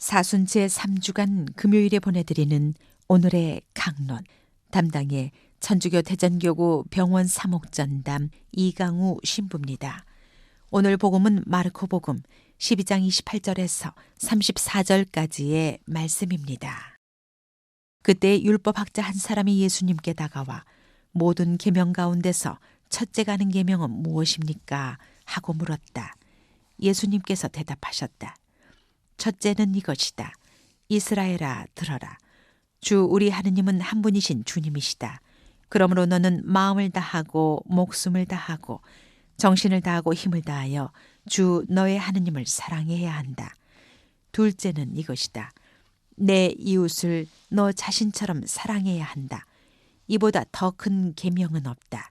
사순 제 3주간 금요일에 보내드리는 오늘의 강론 담당의 천주교 대전교구 병원 사목전담 이강우 신부입니다. 오늘 복음은 마르코 복음 12장 28절에서 34절까지의 말씀입니다. 그때 율법학자 한 사람이 예수님께 다가와 모든 계명 가운데서 첫째 가는 계명은 무엇입니까? 하고 물었다. 예수님께서 대답하셨다. 첫째는 이것이다. 이스라엘아 들어라. 주 우리 하느님은 한 분이신 주님이시다. 그러므로 너는 마음을 다하고 목숨을 다하고 정신을 다하고 힘을 다하여 주 너의 하느님을 사랑해야 한다. 둘째는 이것이다. 내 이웃을 너 자신처럼 사랑해야 한다. 이보다 더 큰 계명은 없다.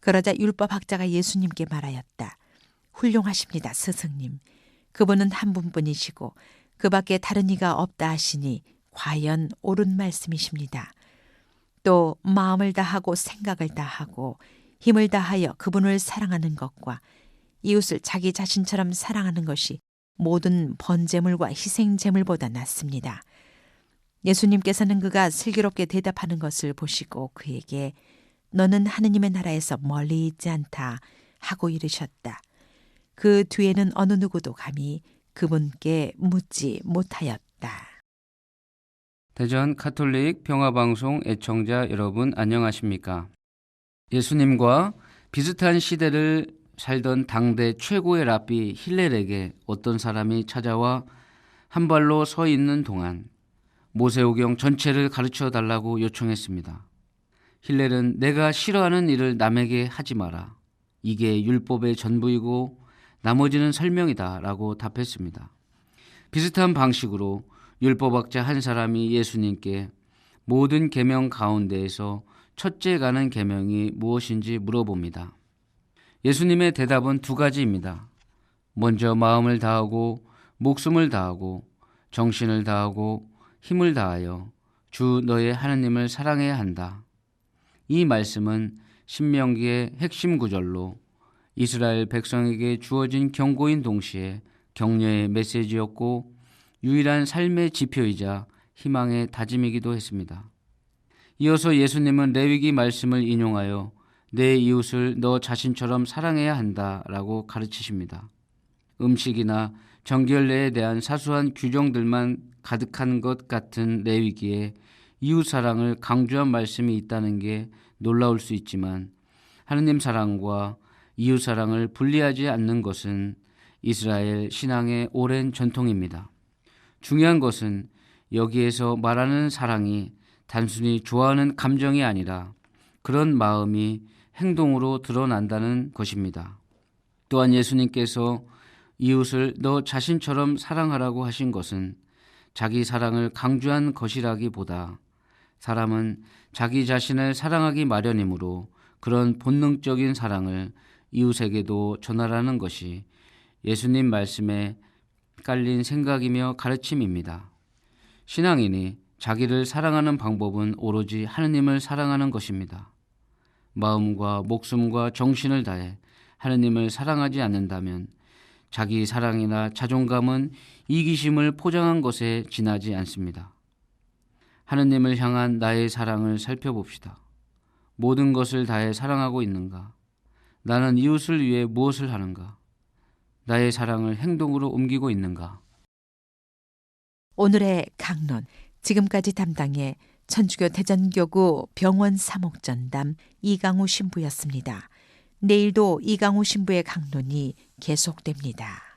그러자 율법학자가 예수님께 말하였다. 훌륭하십니다, 스승님. 그분은 한 분뿐이시고 그 밖에 다른 이가 없다 하시니 과연 옳은 말씀이십니다. 또 마음을 다하고 생각을 다하고 힘을 다하여 그분을 사랑하는 것과 이웃을 자기 자신처럼 사랑하는 것이 모든 번제물과 희생제물보다 낫습니다. 예수님께서는 그가 슬기롭게 대답하는 것을 보시고 그에게 너는 하느님의 나라에서 멀리 있지 않다 하고 이르셨다. 그 뒤에는 어느 누구도 감히 그분께 묻지 못하였다. 대전 카톨릭 평화방송 애청자 여러분 안녕하십니까? 예수님과 비슷한 시대를 살던 당대 최고의 랍비 힐렐에게 어떤 사람이 찾아와 한 발로 서 있는 동안 모세오경 전체를 가르쳐 달라고 요청했습니다. 힐렐은 내가 싫어하는 일을 남에게 하지 마라. 이게 율법의 전부이고 나머지는 설명이다 라고 답했습니다. 비슷한 방식으로 율법학자 한 사람이 예수님께 모든 계명 가운데에서 첫째 가는 계명이 무엇인지 물어봅니다. 예수님의 대답은 두 가지입니다. 먼저 마음을 다하고 목숨을 다하고 정신을 다하고 힘을 다하여 주 너의 하나님을 사랑해야 한다. 이 말씀은 신명기의 핵심 구절로 이스라엘 백성에게 주어진 경고인 동시에 격려의 메시지였고 유일한 삶의 지표이자 희망의 다짐이기도 했습니다. 이어서 예수님은 레위기 말씀을 인용하여 내 이웃을 너 자신처럼 사랑해야 한다 라고 가르치십니다. 음식이나 정결례에 대한 사소한 규정들만 가득한 것 같은 레위기에 이웃 사랑을 강조한 말씀이 있다는 게 놀라울 수 있지만 하느님 사랑과 이웃 사랑을 분리하지 않는 것은 이스라엘 신앙의 오랜 전통입니다. 중요한 것은 여기에서 말하는 사랑이 단순히 좋아하는 감정이 아니라 그런 마음이 행동으로 드러난다는 것입니다. 또한 예수님께서 이웃을 너 자신처럼 사랑하라고 하신 것은 자기 사랑을 강조한 것이라기보다 사람은 자기 자신을 사랑하기 마련이므로 그런 본능적인 사랑을 이웃에게도 전하라는 것이 예수님 말씀에 깔린 생각이며 가르침입니다. 신앙인이 자기를 사랑하는 방법은 오로지 하느님을 사랑하는 것입니다. 마음과 목숨과 정신을 다해 하느님을 사랑하지 않는다면 자기 사랑이나 자존감은 이기심을 포장한 것에 지나지 않습니다. 하느님을 향한 나의 사랑을 살펴봅시다. 모든 것을 다해 사랑하고 있는가? 나는 이웃을 위해 무엇을 하는가? 나의 사랑을 행동으로 옮기고 있는가? 오늘의 강론 지금까지 담당해 천주교 대전교구 병원 사목전담 이강우 신부였습니다. 내일도 이강우 신부의 강론이 계속됩니다.